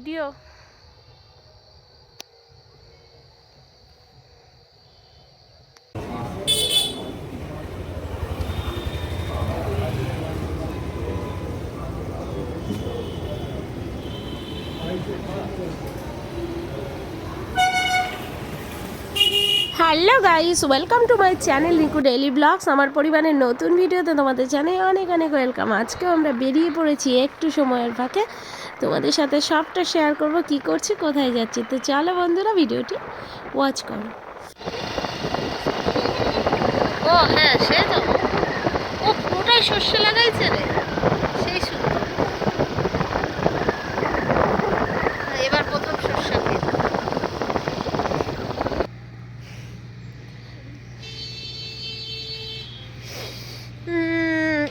Video. Hello guys welcome to my channel Niku daily blogs আমার পরিবারের নতুন ভিডিওতে তোমাদের জানাই অনেক অনেক ওয়েলকাম আজকেও আমরা বেরিয়ে পড়েছি একটু সময়ের ফাঁকে। তোমাদের সাথে সবটা শেয়ার করব, কি করছি, কোথায় যাচ্ছি। তো চলো বন্ধুরা, ভিডিওটি ওয়াচ করো। ও হ্যাঁ সে তো। ও, পুরোটাই শস্য লাগাইছে রে। সেই সুন্দর। এবার প্রথম শস্য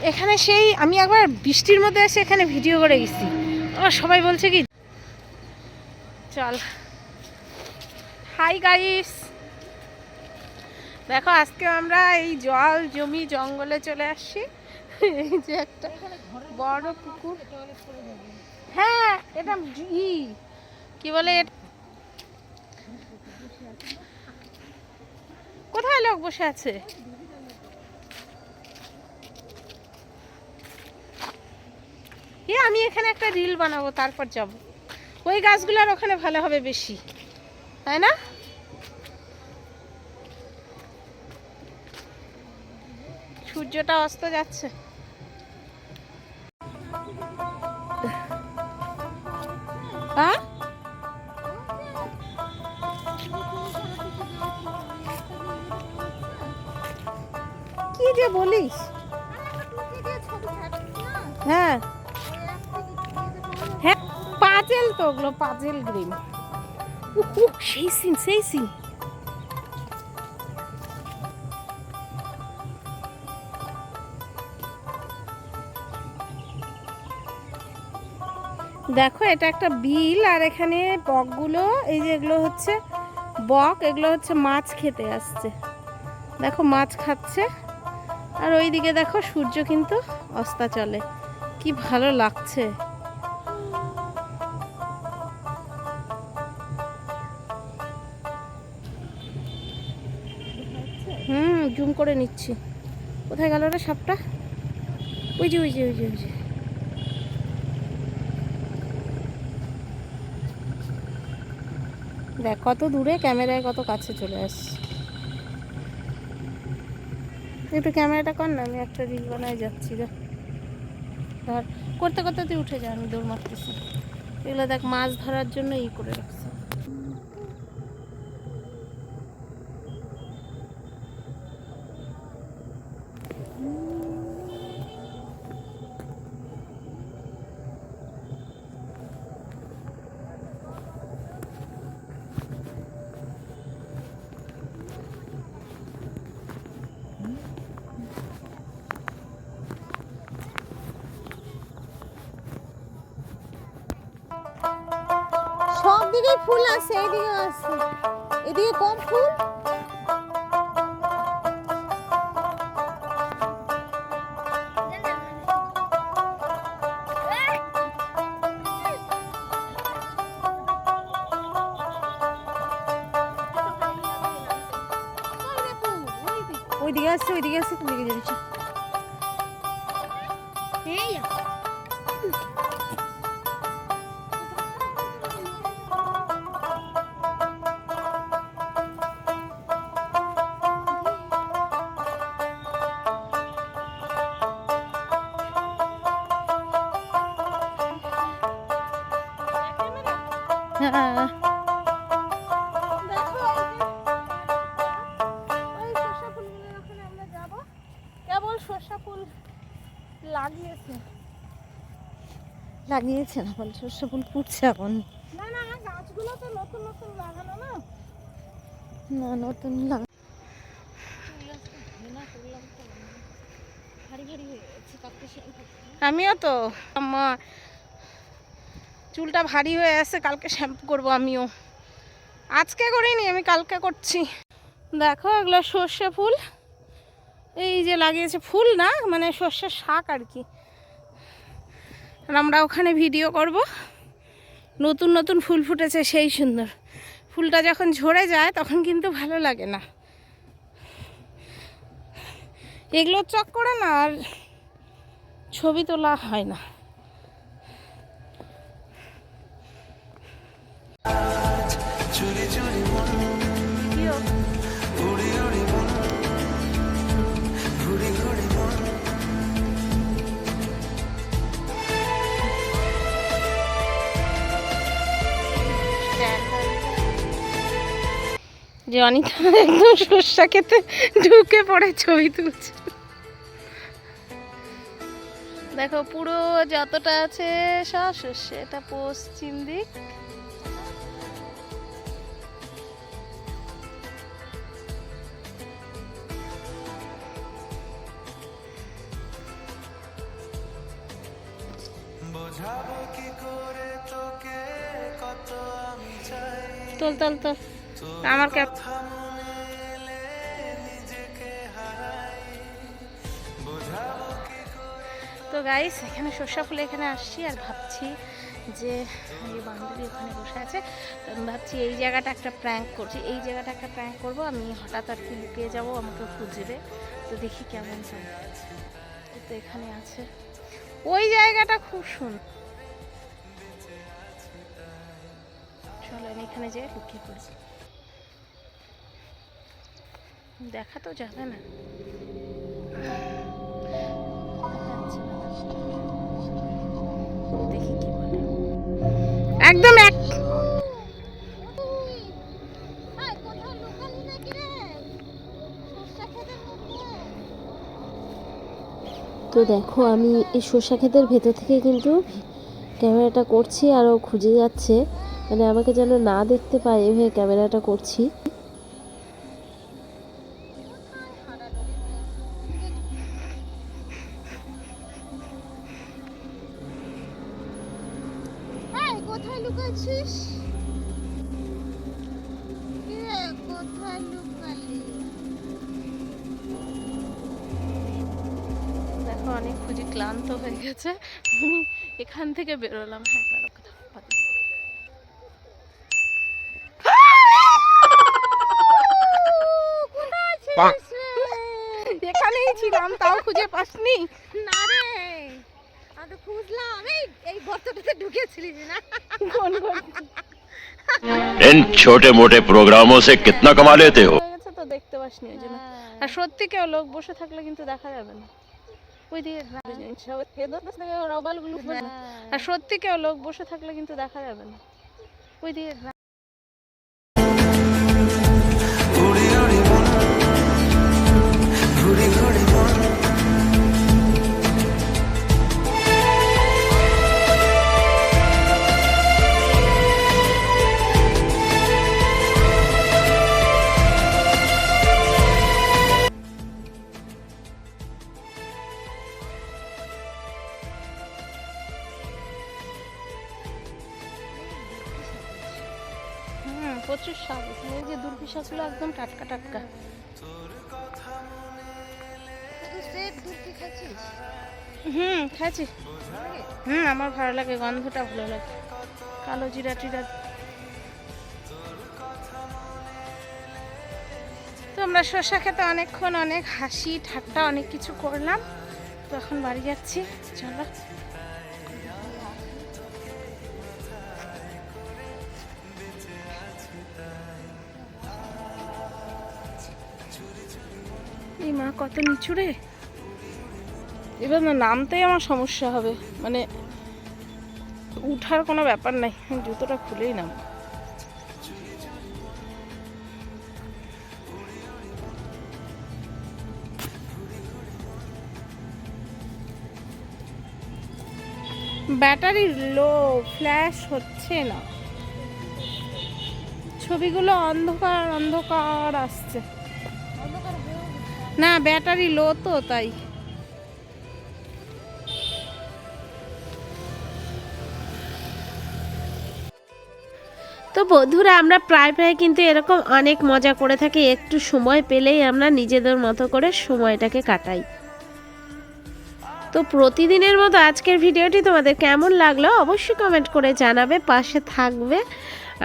এখানে সেই, আমি একবার বৃষ্টির মধ্যে এসে এখানে ভিডিও করে গেছি। সবাই বলছে কি? চল। হাই গাইস দেখো, আজকে আমরা এই জল জমি জঙ্গলে চলে আসছি। এই যে একটা বড় পুকুর। হ্যাঁ এটা ই। কি বলে কোথায় লোক বসে আছে? এ আমি এখানে একটা রিল বানাবো তারপর যাব। ওই গাছগুলোর ওখানে ভালো হবে বেশি তাই না? সূর্যটা অস্ত যাচ্ছে। হ্যাঁ কি যে বলিস? হ্যাঁ হ্যাঁ। পাজেল তো, ওগুলো পাজেল গ্রিন। সেই সিন সেই সিন। দেখো, এটা একটা বিল, আর এখানে বকগুলো, এই যে এগুলো হচ্ছে বক, এগুলো হচ্ছে মাছ খেতে আসছে। দেখো, মাছ খাচ্ছে। আর ওইদিকে দেখো, সূর্য কিন্তু অস্তা চলে কি ভালো লাগছে। হুম, জুম করে নিচ্ছি। কোথায় গেল রে সাপটা? ওই যে ওই যে ওই যে ওই যে। দেখ, কত দূরে ক্যামেরায় কত কাছে চলে আসছে। একটু ক্যামেরাটা কর না, আমি একটা রিল বানায় যাচ্ছি, দেখ। ধর, করতে করতে তুই উঠে যা, আমি দৌড় মারতেছি। এগুলো দেখ, মাছ ধরার জন্য ই করে রাখছে। দিকেই ফুল আছে এইদিকে আছে। এদিকে কম ফুল? ওইদিকে আছে ওইদিকে আছে তুমি দিকে যাচ্ছি। হ্যাঁ লাগিয়েছে লাগিয়েছে না, বল সর্ষা ফুল ফুটছে এখন। না না গাছগুলো তো নতুন নতুন লাগানো না না নতুন আমিও তো আমার চুলটা ভারী হয়ে আছে, কালকে শ্যাম্পু করব আমিও। আজকে করিনি, আমি কালকে করছি। দেখো এগুলো সর্ষে ফুল। এই যে লাগিয়েছে ফুল না মানে সর্ষের শাক আর কি। আমরা ওখানে ভিডিও করব। নতুন নতুন ফুল ফুটেছে, সেই সুন্দর। ফুলটা যখন ঝরে যায়, তখন কিন্তু ভালো লাগে না। এগুলোর চক্করে না আর ছবি তোলা হয় না। যে অনিতা একদম সর্ষা খেতে ঢুকে পড়ে ছবি তুলছে। দেখো, পুরো যতটা আছে সব সর্ষে এটা পশ্চিম দিক। তোল তোল তোল। আমার ক্যাপ তো গাইস এখানে সর্ষা ফুলে এখানে আসছি আর ভাবছি যে এই বান্ধবী ওখানে বসে আছে। আমি ভাবছি এই জায়গাটা একটা প্র্যাঙ্ক করছি। এই জায়গাটা একটা প্র্যাঙ্ক করব। আমি হঠাৎ আর কি লুকিয়ে যাব আমাকে খুঁজবে। তো দেখি কেমন চলে তো এখানে আছে। ওই জায়গাটা খুব সুন্দর। চলো আমি এখানে যেয়ে লুকিয়ে পড়ি দেখা তো যাবে না। দেখি কি বলে। একদম এক হাই কোথাও লুকালি নাকি রে সর্ষা ক্ষেতের মধ্যে তো দেখো, আমি এই সর্ষা ক্ষেতের ভেতর থেকে কিন্তু ক্যামেরাটা করছি আর ও খুঁজে যাচ্ছে। মানে আমাকে যেন না দেখতে পায়, এভাবে ক্যামেরাটা করছি। খুঁজি ক্লান্ত হয়ে গেছে আমি এখান থেকে বেরোলাম হ্যাঁ দাঁড়াও, কথা কথা। কোথায় আছিস রে? এখানেই ছিলাম তাও খুঁজে পাসনি না রে আমি তো খুঁজলাম এই এই গর্তটাতে ঢুকেছিলিস না কোন কোন इन छोटे मोटे प्रोग्रामों से कितना कमा लेते हो হয়ে গেছে তো দেখতে পাসনি ওই জন্য আর সত্যি কেউ লোক বসে থাকলে কিন্তু দেখা যাবে না ওই দিকে আর সত্যি কেউ লোক বসে থাকলে কিন্তু দেখা যাবে না। ওই দিকে শাকগুলো একদম টাটকা টাটকা। হুম, খাচ্ছি। হুম, আমার ভালো লাগে, গন্ধটা ভালো লাগে। কালো জিরা টিরা। তো আমরা শসা খেতে অনেকক্ষণ অনেক হাসি, ঠাট্টা, অনেক কিছু করলাম। তো এখন বাড়ি যাচ্ছি, চলো। কত নিচু রে? এবার না, নামতেই আমার সমস্যা হবে। মানে উঠার কোনো ব্যাপার নাই। জুতোটা খুলেই নাম। ব্যাটারি লো ফ্ল্যাশ হচ্ছে না। ছবিগুলো অন্ধকার অন্ধকার আসছে। না, ব্যাটারি লো তো, তাই। তো বন্ধুরা, আমরা প্রায় প্রায় কিন্তু এরকম অনেক মজা করে থাকি, একটু সময় পেলেই আমরা নিজেদের মতো করে সময়টাকে কাটাই। তো প্রতিদিনের মতো আজকের ভিডিওটি তোমাদের কেমন লাগল অবশ্যই কমেন্ট করে জানাবে, পাশে থাকবে।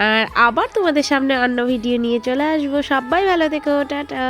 আর আবার তোমাদের সামনে অন্য ভিডিও নিয়ে চলে আসব। সবাই ভালো থেকো, টাটা।